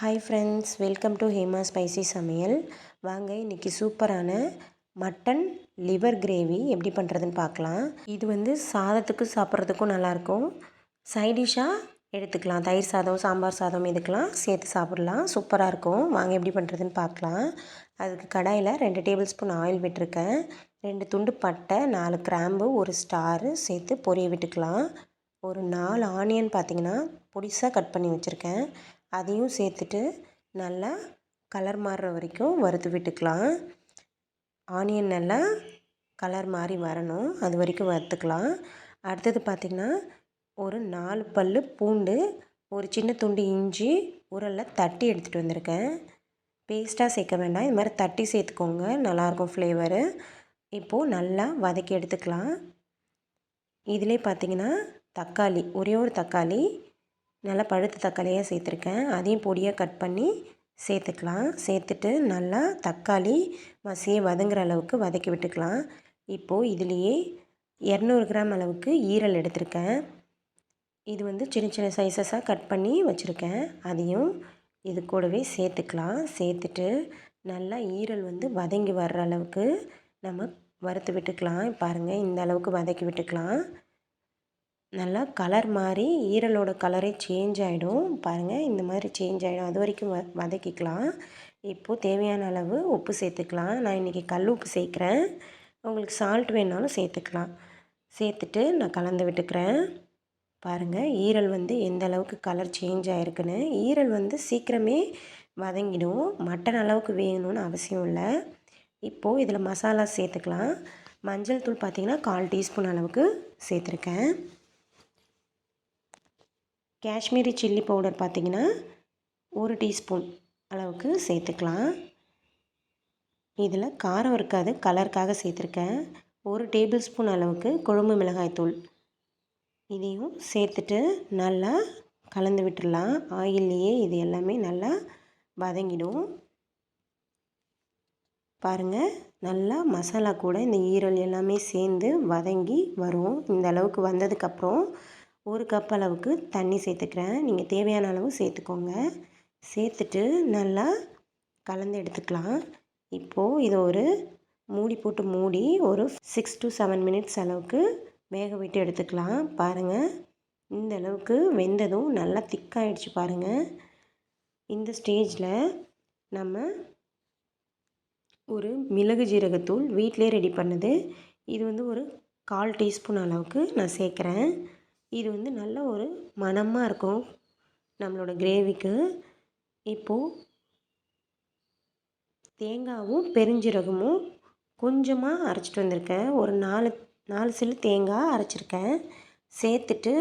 Hi friends welcome to Hema spicy சமையல் வாங்க இன்றைக்கி சூப்பரான மட்டன் லிவர் கிரேவி எப்படி பண்ணுறதுன்னு பார்க்கலாம். இது வந்து சாதத்துக்கு சாப்பிட்றதுக்கும் நல்லாயிருக்கும். சைடிஷாக எடுத்துக்கலாம். தயிர் சாதம் சாம்பார் சாதம் இதுக்கெலாம் சேர்த்து சாப்பிட்லாம். சூப்பராக இருக்கும். வாங்க எப்படி பண்ணுறதுன்னு பார்க்கலாம். அதுக்கு கடாயில் ரெண்டு டேபிள் ஸ்பூன் ஆயில் விட்டுருக்கேன். ரெண்டு துண்டு பட்டை நாலு கிராம்பு ஒரு ஸ்டாரு சேர்த்து பொரிய விட்டுக்கலாம். ஒரு நாலு ஆனியன் பார்த்திங்கன்னா பொடிசாக கட் பண்ணி வச்சுருக்கேன். அதையும் சேர்த்துட்டு நல்லா கலர் மாறுற வரைக்கும் வறுத்து விட்டுக்கலாம். ஆனியன் நல்லா கலர் மாறி வரணும். அது வரைக்கும் வறுத்துக்கலாம். அடுத்தது பார்த்திங்கன்னா ஒரு நாலு பல் பூண்டு ஒரு சின்ன துண்டு இஞ்சி உரலில் தட்டி எடுத்துகிட்டு வந்திருக்கேன். பேஸ்ட்டாக சேர்க்க வேண்டாம். இது மாதிரி தட்டி சேர்த்துக்கோங்க. நல்லாயிருக்கும் ஃப்ளேவரு இப்போது நல்லா வதக்கி எடுத்துக்கலாம். இதிலே பார்த்திங்கன்னா தக்காளி ஒரே ஒரு தக்காளி. நல்லா பழுத்த தக்காளியாக சேர்த்துருக்கேன். அதையும் பொடியாக கட் பண்ணி சேர்த்துக்கலாம். சேர்த்துட்டு நல்லா தக்காளி மசியை வதங்குற அளவுக்கு வதக்கி விட்டுக்கலாம். இப்போது இதுலேயே இரநூறு கிராம் அளவுக்கு ஈரல் எடுத்திருக்கேன். இது வந்து சின்ன சின்ன சைஸஸாக கட் பண்ணி வச்சுருக்கேன். அதையும் இது கூடவே சேர்த்துக்கலாம். சேர்த்துட்டு நல்லா ஈரல் வந்து வதங்கி வர்ற அளவுக்கு நம்ம வறுத்து விட்டுக்கலாம். பாருங்கள் இந்த அளவுக்கு வதக்கி விட்டுக்கலாம். நல்லா கலர் மாறி ஈரலோட கலரே சேஞ்ச் ஆகிடும் பாருங்கள் இந்த மாதிரி சேஞ்ச் ஆகிடும் அது வரைக்கும் வ வதக்கிக்கலாம். இப்போது தேவையான அளவு உப்பு சேர்த்துக்கலாம். நான் இன்றைக்கி கல் உப்பு சேர்க்குறேன். உங்களுக்கு சால்ட் வேணாலும் சேர்த்துக்கலாம். சேர்த்துட்டு நான் கலந்து விட்டுக்கிறேன். பாருங்கள் ஈரல் வந்து எந்த அளவுக்கு கலர் சேஞ்ச் ஆகிருக்குன்னு ஈரல் வந்து சீக்கிரமே வதங்கிடும். மட்டன் அளவுக்கு வேணும்னு அவசியம் இல்லை. இப்போது இதில் மசாலா சேர்த்துக்கலாம். மஞ்சள் தூள் பார்த்திங்கன்னா கால் டீஸ்பூன் அளவுக்கு சேர்த்துருக்கேன். காஷ்மீரி சில்லி பவுடர் பார்த்திங்கன்னா ஒரு டீஸ்பூன் அளவுக்கு சேர்த்துக்கலாம். இதில் காரம் இருக்காது கலருக்காக சேர்த்துருக்கேன். ஒரு டேபிள் ஸ்பூன் அளவுக்கு கொழும்பு மிளகாய்த்தூள் இதையும் சேர்த்துட்டு நல்லா கலந்து விட்டுடலாம். ஆயில்லையே இது எல்லாமே நல்லா வதங்கிடும். பாருங்கள் நல்லா மசாலா கூட இந்த ஈரல் எல்லாமே சேர்ந்து வதங்கி வரும். இந்த அளவுக்கு வந்ததுக்கப்புறம் ஒரு கப் அளவுக்கு தண்ணி சேர்த்துக்கிறேன். நீங்கள் தேவையான அளவு சேர்த்துக்கோங்க. சேர்த்துட்டு நல்லா கலந்து எடுத்துக்கலாம். இப்போது இதை ஒரு மூடி போட்டு மூடி ஒரு சிக்ஸ் டு செவன் மினிட்ஸ் அளவுக்கு வேக விட்டு எடுத்துக்கலாம். பாருங்கள் இந்த அளவுக்கு வெந்ததும் நல்லா திக்காயிடுச்சு பாருங்கள் இந்த ஸ்டேஜில் நம்ம ஒரு மிளகு ஜீரகத்தூள் வீட்டிலே ரெடி பண்ணுது. இது வந்து ஒரு கால் டீஸ்பூன் அளவுக்கு நான் சேர்க்குறேன். இது வந்து நல்ல ஒரு மணமாக இருக்கும் நம்மளோட கிரேவிக்கு. இப்போது தேங்காவும் பெருஞ்சீரகமும் கொஞ்சமாக அரைச்சிட்டு வந்திருக்கேன். ஒரு நாலு நாலு சில்லு தேங்காய் அரைச்சிருக்கேன். சேர்த்துட்டு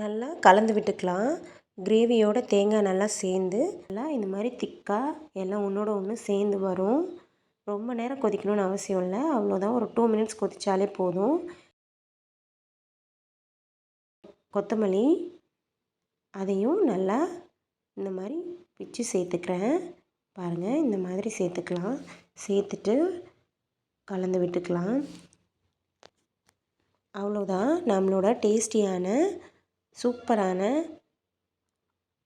நல்லா கலந்து விட்டுக்கலாம். கிரேவியோட தேங்காய் நல்லா சேர்ந்து நல்லா இந்த மாதிரி திக்காக எல்லாம் ஒன்றோட ஒன்று சேர்ந்து வரும். ரொம்ப நேரம் கொதிக்கணும்னு அவசியம் இல்லை. அவ்வளோதான் ஒரு டூ மினிட்ஸ் கொதித்தாலே போதும். கொத்தமல்லி அதையும் நல்லா இந்த மாதிரி பிச்சு சேர்த்துக்கிறேன். பாருங்கள் இந்த மாதிரி சேர்த்துக்கலாம். சேர்த்துட்டு கலந்து விட்டுக்கலாம். அவ்வளோதான் நம்மளோட டேஸ்டியான சூப்பரான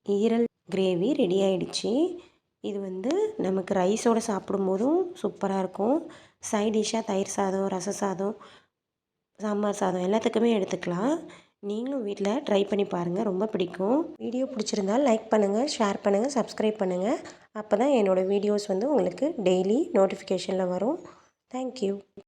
ஈரல் கிரேவி ரெடி ஆகிடுச்சு இது வந்து நமக்கு ரைஸோடு சாப்பிடும்போதும் சூப்பராக இருக்கும். சைட் டிஷ்ஷாக தயிர் சாதம் ரச சாதம் சாம்பார் சாதம் எல்லாத்துக்குமே எடுத்துக்கலாம். நீங்களும் வீட்டில் ட்ரை பண்ணி பாருங்கள் ரொம்ப பிடிக்கும். வீடியோ பிடிச்சிருந்தால் லைக் பண்ணுங்கள் ஷேர் பண்ணுங்கள் சப்ஸ்கிரைப் பண்ணுங்கள் அப்போ தான் என்னோடய வீடியோஸ் வந்து உங்களுக்கு டெய்லி நோட்டிஃபிகேஷனில் வரும். தேங்க்யூ